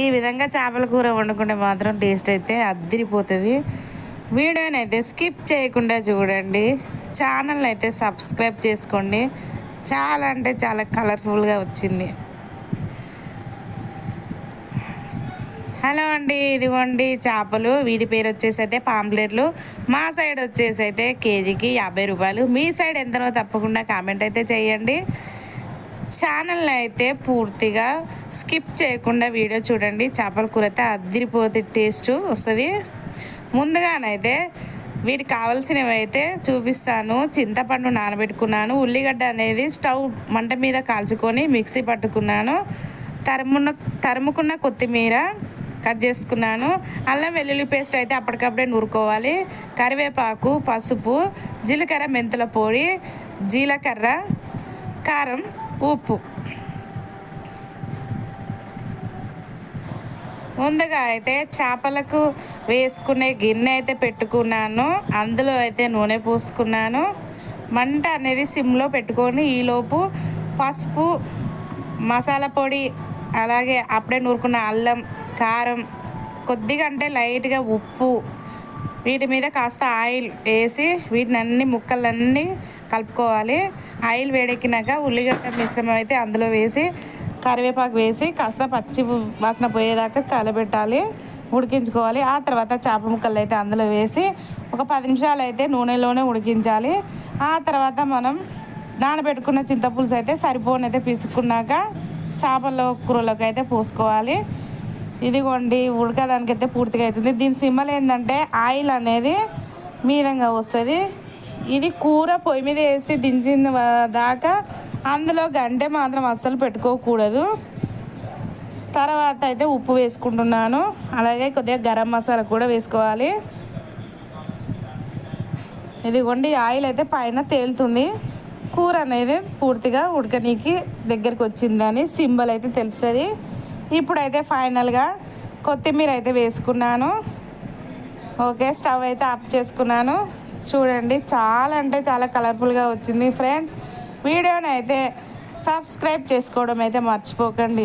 ఈ విధంగా చేపల కూర వండుకుంటే మాత్రం టేస్ట్ అయితే అద్దిరిపోతుంది. వీడియోని అయితే స్కిప్ చేయకుండా చూడండి. ఛానల్ని అయితే సబ్స్క్రైబ్ చేసుకోండి. చాలా అంటే చాలా కలర్ఫుల్గా వచ్చింది. హలో అండి ఇదిగోండి చేపలు. వీటి పేరు వచ్చేసి అయితే పాంప్లెట్లు. మా సైడ్ వచ్చేసి అయితే కేజీకి యాభై రూపాయలు. మీ సైడ్ ఎంతనో తప్పకుండా కామెంట్ అయితే చేయండి. ఛానల్ని అయితే పూర్తిగా స్కిప్ చేయకుండా వీడియో చూడండి. చేపల కూర అయితే అద్దరిపోతే టేస్ట్ వస్తుంది. ముందుగానైతే వీటికి కావాల్సినవి అయితే చూపిస్తాను. చింతపండు నానబెట్టుకున్నాను. ఉల్లిగడ్డ అనేది స్టవ్ మంట మీద కాల్చుకొని మిక్సీ పట్టుకున్నాను. తరుమున్న తరుముకున్న కొత్తిమీర కట్ చేసుకున్నాను. అల్లం వెల్లుల్లి పేస్ట్ అయితే అప్పటికప్పుడే నూరుకోవాలి. కరివేపాకు పసుపు జీలకర్ర మెంతుల పొడి జీలకర్ర కారం ఉప్పు. ముందుగా అయితే చేపలకు వేసుకునే గిన్నె అయితే పెట్టుకున్నాను. అందులో అయితే నూనె పోసుకున్నాను. మంట అనేది సిమ్లో పెట్టుకొని ఈలోపు పసుపు మసాలా పొడి అలాగే అప్పుడే నూరుకున్న అల్లం కారం కొద్దిగా అంటే లైట్గా ఉప్పు వీటి మీద కాస్త ఆయిల్ వేసి వీటిని అన్ని ముక్కలన్నీ కలుపుకోవాలి. ఆయిల్ వేడెక్కినాక ఉల్లిగడ్డ మిశ్రమం అయితే అందులో వేసి కరివేపాకు వేసి కాస్త పచ్చి వాసన పోయేదాకా కలబెట్టాలి ఉడికించుకోవాలి. ఆ తర్వాత చేప ముక్కలు అయితే అందులో వేసి ఒక పది నిమిషాలు అయితే నూనెలోనే ఉడికించాలి. ఆ తర్వాత మనం నానబెట్టుకున్న చింతపులుసు అయితే సరిపోనైతే పిసుకున్నాక చేపల కూరలోకి అయితే పోసుకోవాలి. ఇదిగోండి ఉడకడానికి అయితే పూర్తిగా అవుతుంది. దీని సిమ్మలు ఏంటంటే ఆయిల్ అనేది మీదంగా వస్తుంది. ఇది కూర పొయ్యి మీద వేసి దించిన దాకా అందులో గంటె మాత్రం అస్సలు పెట్టుకోకూడదు. తర్వాత అయితే ఉప్పు వేసుకుంటున్నాను. అలాగే కొద్దిగా గరం మసాలా కూడా వేసుకోవాలి. ఇదిగోండి ఆయిల్ అయితే పైన తేలుతుంది. కూర అనేది పూర్తిగా ఉడకనీకి దగ్గరికి వచ్చిందని సింబల్ అయితే తెలుస్తుంది. ఇప్పుడైతే ఫైనల్గా కొత్తిమీర అయితే వేసుకున్నాను. ఓకే స్టవ్ అయితే ఆఫ్ చేసుకున్నాను. చూడండి చాలా అంటే చాలా కలర్ఫుల్గా వచ్చింది ఫ్రెండ్స్. వీడియోని అయితే సబ్స్క్రైబ్ చేసుకోవడం అయితే మర్చిపోకండి.